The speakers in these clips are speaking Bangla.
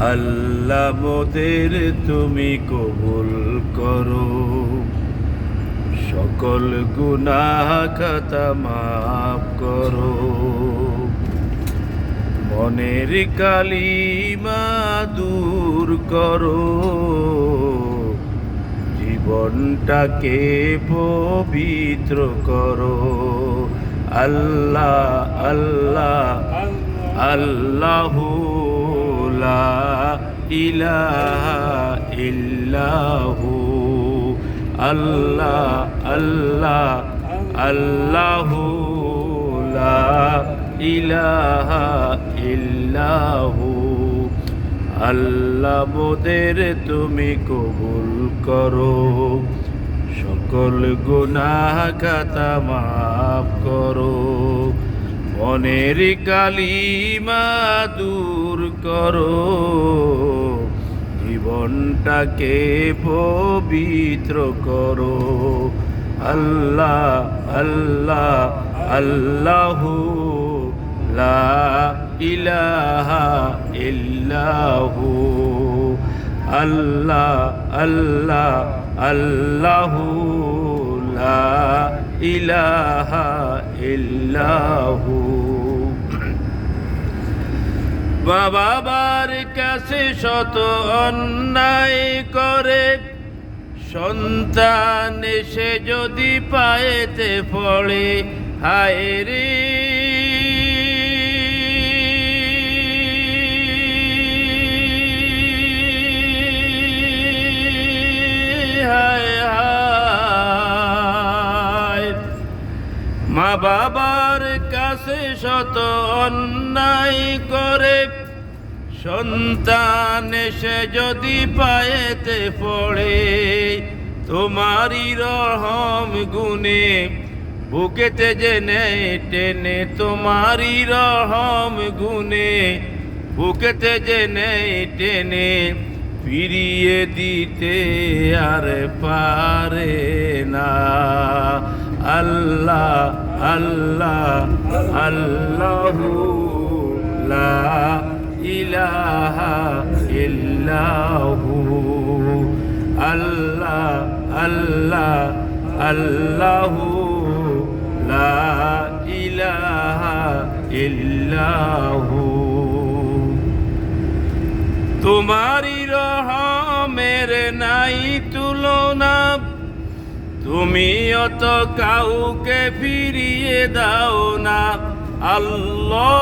আল্লাহ মোদের তুমি কবুল করো। সকল গুনাহ খাতা মাফ করো। মনের কালিমা দূর করো। জীবনটাকে পবিত্র করো। আল্লাহ আল্লাহ, আল্লাহু লা ইলাহা ইল্লাহু আল্লাহ আল্লাহ আল্লাহু লা ইলাহা ইল্লাহু আল্লাহ তুমি কবুল করো সকল গুনাহ খাতা মাফ করো মনের কালিমা দূর করো। জীবনটাকে পবিত্র করো। আল্লাহ আল্লাহ আল্লাহ লা ইলাহা ইল্লাহু। আল্লাহ আল্লাহ, আল্লাহু লা ইলাহা ইল্লাহু। বাবার কাছে শত অন্যায় করে সন্তান এসে যদি পায়েতে পড়ে হায় রে মা বাবার কাছে শত অন্যায় করে। সন্তান এসে যদি পায়েতে পড়ে, তোমারই রহম গুনে বুকেতে জেনে টেনে তোমারই রহম গুনে বুকেতে জেনে টেনে ফিরিয়ে দিতে আর পারে না। আল্লাহ আল্লাহ, আল্লাহু লা ইলাহা ইল্লাহু। আল্লাহ আল্লাহ, আল্লাহু লা ইলাহা ইল্লাহু। তোমারই রহমের নাই তুমি অত কাউকে ফিরিয়ে দাও না। আল্লাহ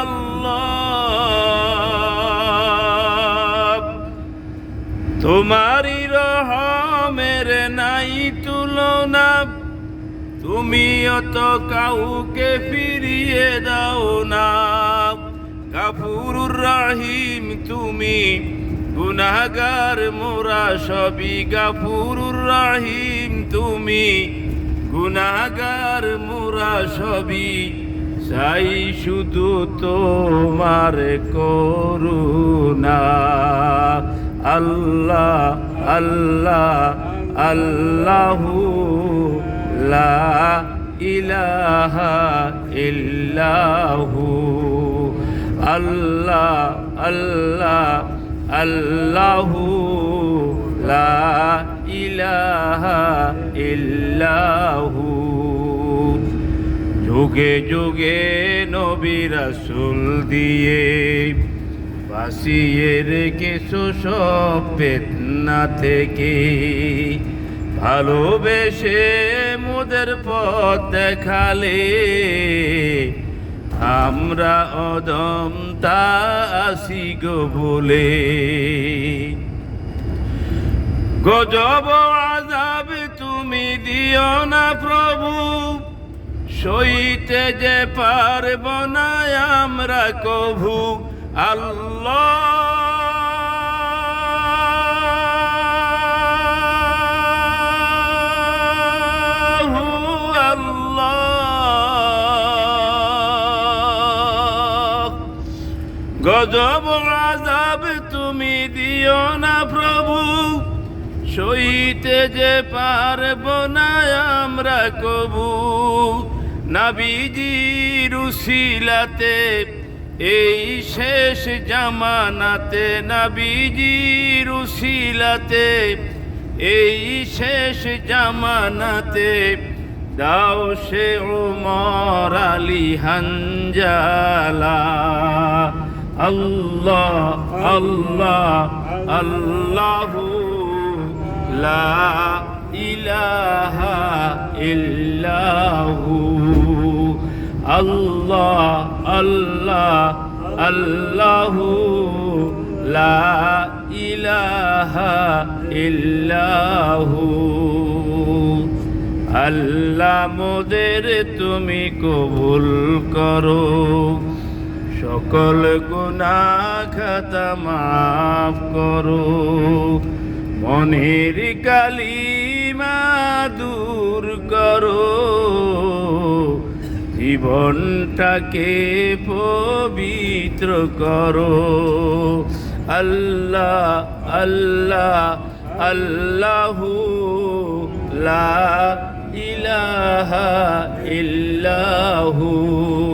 আল্লাহ। তোমারই রহমের নাই তুলনা। তুমি অত কাউকে ফিরিয়ে দাও না। গাফুরুর রাহিম, তুমি গুনাহগার মোরা, সবই গাফুরুর রাহিম, তুমি গুনাহগার মোরা, সবই চাই শুধু তোমার করুণা। আল্লাহ আল্লাহ, আল্লাহু লা ইলাহা ইল্লাহু। আল্লাহ আল্লাহ, আল্লাহু লা ইলাহা ইল্লাহু। যুগে যুগে নবী রাসূল দিয়ে বাসিয়ে রেখেছো সব বেদনা থেকে। ভালোবেসে মোদের পথ দেখালে আমরা অদম তা আসি গো বলে গজব আজাব তুমি দিও না প্রভু, সইতে যে পারব না আমরা কভু। আল্লাহ গজব আজাব তুমি দিও না প্রভু। সইতে যে পারব না আমরা কবু। নাবিজির উসিলাতে, এই শেষ জামানাতে নাবিজি উসিলাতে, এই শেষ জামানাতে দাও সে উমর আলী হানজালা। আল্লাহ আল্লাহ, আল্লাহু লা ইলাহা ইল্লাহু। আল্লাহ আল্লাহ, আল্লাহু লা ইলাহা ইল্লাহু। আল্লাহ মোদের তুমি কবুল করো। সকল গুণা খাতা মাফ করো। মনের কালিমা দূর করো। জীবনটাকে পবিত্র করো। আল্লাহ আল্লাহ, আল্লাহু লা ইলাহা ইল্লাহু।